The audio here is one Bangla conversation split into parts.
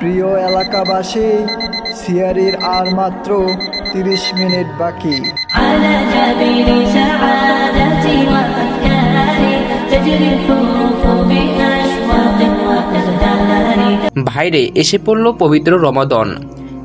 প্রিয় এলাকাবাসী সিয়ারির আর মাত্র তিরিশ মিনিট বাকি। ভাইরে এসে পড়ল পবিত্র রমাদন।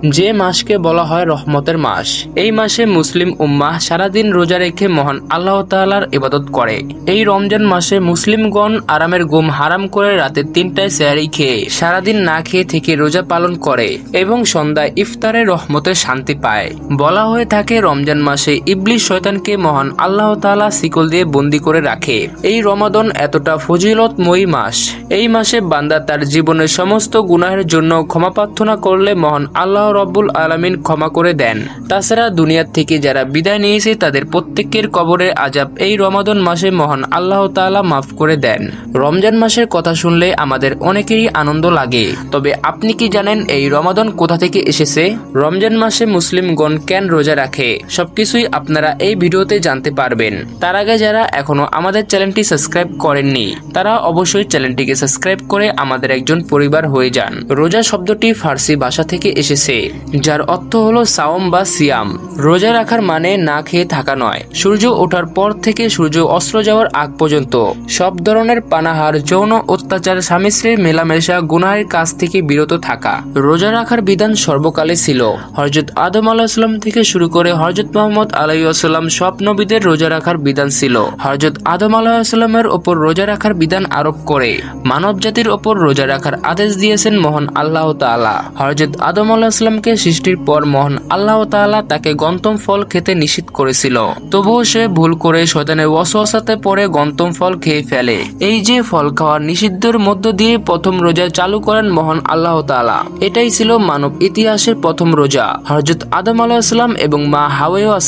যে মাসকে বলা হয় রহমতের মাস। এই মাসে মুসলিম উম্মাহ সারাদিন রোজা রেখে মহান আল্লাহ তাআলার ইবাদত করে। এই রমজান মাসে মুসলিমগণ আরামের ঘুম হারাম করে রাতে তিনটায় স্যারি খেয়ে সারাদিন না খেয়ে থেকে রোজা পালন করে এবং সন্ধ্যায় ইফতারে রহমতের শান্তি পায়। বলা হয়ে থাকে রমজান মাসে ইবলিশ শয়তানকে মহান আল্লাহ তাআলা শিকল দিয়ে বন্দি করে রাখে। এই রমাদন এতটা ফজিলতময়ী মাস। এই মাসে বান্দা তার জীবনের সমস্ত গুনাহের জন্য ক্ষমা প্রার্থনা করলে মহান আল্লাহ রব্বুল আলামিন ক্ষমা করে দেন। তাছাড়া দুনিয়ার থেকে যারা বিদায় নিয়েছে, তাদের প্রত্যেকের কবরের আজাব এই রমাদন মাসে মহান আল্লাহ তাআলা মাফ করে দেন। রমজান মাসের কথা শুনলে আমাদের অনেকেরই আনন্দ লাগে। তবে আপনি কি জানেন এই রমাদন কোথা থেকে এসেছে? রমজান মাসে মুসলিমগণ কেন রোজা রাখে? সবকিছুই আপনারা এই ভিডিওতে জানতে পারবেন। তার আগে যারা এখনও আমাদের চ্যানেলটি সাবস্ক্রাইব করেননি, তারা অবশ্যই চ্যানেলটিকে সাবস্ক্রাইব করে আমাদের একজন পরিবার হয়ে যান। রোজা শব্দটি ফার্সি ভাষা থেকে এসেছে। যার অর্থ হলো সাওম বা সিয়াম। রোজা রাখার মানে না খেয়ে থাকা নয়। সূর্য ওঠার পর থেকে সূর্য অস্ত্র যাওয়ার আগ পর্যন্ত। সব ধরনের পানাহার, যৌন অত্যাচার, স্বামী স্ত্রীর মেলামেশা, গুনাহের কাছ থেকে বিরত থাকা। রোজা রাখার বিধান সর্বকালে ছিল। হরজত আদম আলাহিসাল্লাম থেকে শুরু করে হরজত মোহাম্মদ আলাইসাল্লাম সব নবীদের রোজা রাখার বিধান ছিল। হরজত আদম আলাহিসাল্লামের ওপর রোজা রাখার বিধান আরোপ করে। মানব জাতির ওপর রোজা রাখার আদেশ দিয়েছেন মহান আল্লাহ তাআলা। হরজত আদম আলাহিসাল্লামকে সৃষ্টির পর মহান আল্লাহ তাআলা তাকে গন্তম ফল খেতে নিষিদ্ধ করেছিল। তবুও সে ভুল করে শয়তানের ওয়াসওয়াসাতে পড়ে গন্তম ফল খেয়ে ফেলে। এই যে ফল খাওয়ার নিষিদ্ধের মধ্য দিয়ে প্রথম রোজা চালু করেন মহান আল্লাহ তাআলা। এটাই ছিল মানব ইতিহাসের প্রথম রোজা। হযরত আদম আলাইহিসসালাম এবং মা হাওয়া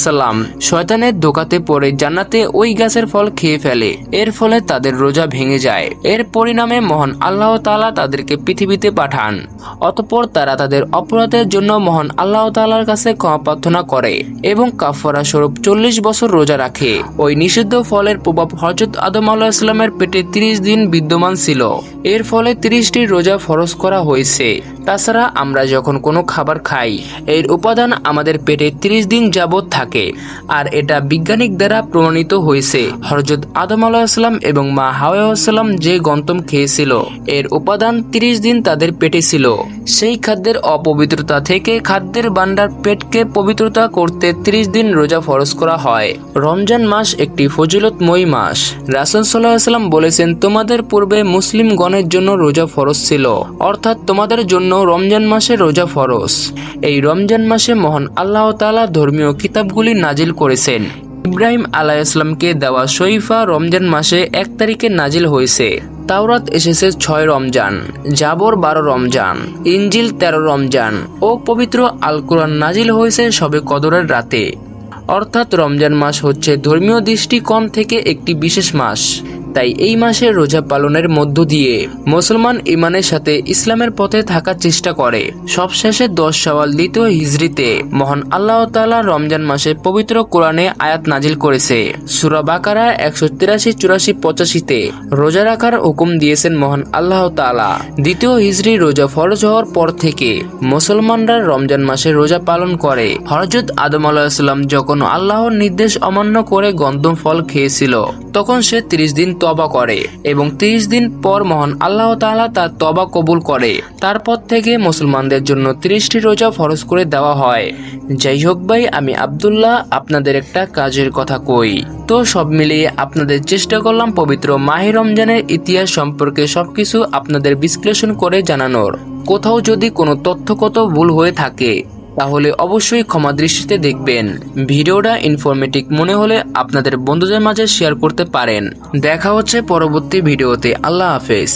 শয়তানের ধোকাতে পড়ে জান্নাতে ওই গাছের ফল খেয়ে ফেলে। এর ফলে তাদের রোজা ভেঙে যায়। এর পরিণামে মহান আল্লাহ তাআলা তাদেরকে পৃথিবীতে পাঠান। অতঃপর তারা তাদের অপরাধের জন্য মহান আল্লাহ তাআলার কাছে ক্ষমা প্রার্থনা করে এবং কাফারা স্বরূপ চল্লিশ বছর রোজা রাখে। ওই নিষিদ্ধ ফলের প্রভাব হজরত আদম আলাহিসাল্লামের পেটে তিরিশ দিন বিদ্যমান ছিল। এর ফলে তিরিশটি রোজা ফরজ করা হয়েছে। তাছাড়া আমরা যখন কোনো খাবার খাই, এর উপাদান আমাদের পেটে তিরিশ দিন যাবৎ থাকে, আর এটা বিজ্ঞানিক দ্বারা প্রমাণিত হয়েছে। হরজত আদম আলাহিসাল্লাম এবং মা হাওয়াসাল্লাম যে গন্তম খেয়েছিল, এর উপাদান তিরিশ দিন তাদের পেটে ছিল। সেই খাদ্যের অপবিত্রতা থেকে খাদ্যের বান্ডার পেটকে পবিত্রতা করতে ত্রিশ দিন রোজা ফরজ করা হয়। রমজান মাস একটি ফজিলতময়ী মাস। রাসুল সাল্লাম বলেছেন, তোমাদের পূর্বে মুসলিম গণের জন্য রোজা ফরজ ছিল, অর্থাৎ তোমাদের জন্য রমজান মাসে রোজা ফরজ। এই রমজান মাসে মহান আল্লাহ তালা ধর্মীয় কিতাবগুলি নাজিল করেছেন। ইব্রাহিম আলাইসলামকে দেওয়া শৈফা রমজান মাসে এক তারিখে নাজিল হয়েছে। তাওরাত এসেছে ছয় রমজান, জাবর বারো রমজান ইঞ্জিল তেরো রমজান ও পবিত্র আল কোরআন নাজিল হয়েছে সবে কদরের রাতে। অর্থাৎ রমজান মাস হচ্ছে ধর্মীয় দৃষ্টিকোণ থেকে একটি বিশেষ মাস। তাই এই মাসে রোজা পালনের মধ্য দিয়ে মুসলমান ইমানের সাথে ইসলামের পথে থাকার চেষ্টা করে। সবশেষে দশ সওয়াল দ্বিতীয় হিজড়িতে মহান আল্লাহ তাআলা রমজান মাসে পবিত্র কোরআনে আয়াত নাজিল করেছে। সুরা বাকারা একশো তিরাশি, চুরাশি পঁচাশিতে রোজা রাখার হুকুম দিয়েছেন মহান আল্লাহ তাআলা। দ্বিতীয় হিজড়ি রোজা ফরজ হওয়ার পর থেকে মুসলমানরা রমজান মাসে রোজা পালন করে। হরজত আদম আলাহিসাল্লাম যখন আল্লাহর নির্দেশ অমান্য করে গন্ধম ফল খেয়েছিল, তখন সে তিরিশ দিন তবা করে এবং তিরিশ দিন পর মহান আল্লাহ তাআলা তার তবা কবুল করে। তারপর থেকে মুসলমানদের জন্য তিরিশটি রোজা ফরজ করে দেওয়া হয়। যাই হোক ভাই, আমি আব্দুল্লাহ, আপনাদের একটা কাজের কথা কই। তো সব মিলিয়ে আপনাদের চেষ্টা করলাম পবিত্র মাহি রমজানের ইতিহাস সম্পর্কে সবকিছু আপনাদের বিশ্লেষণ করে জানানোর। কোথাও যদি কোনো তথ্যগত ভুল হয়ে থাকে তাহলে অবশ্যই ক্ষমা দৃষ্টিতে দেখবেন। ভিডিওটা ইনফরমেটিভ মনে হলে আপনাদের বন্ধুদের মাঝে শেয়ার করতে পারেন। দেখা হচ্ছে পরবর্তী ভিডিওতে। আল্লাহ হাফেজ।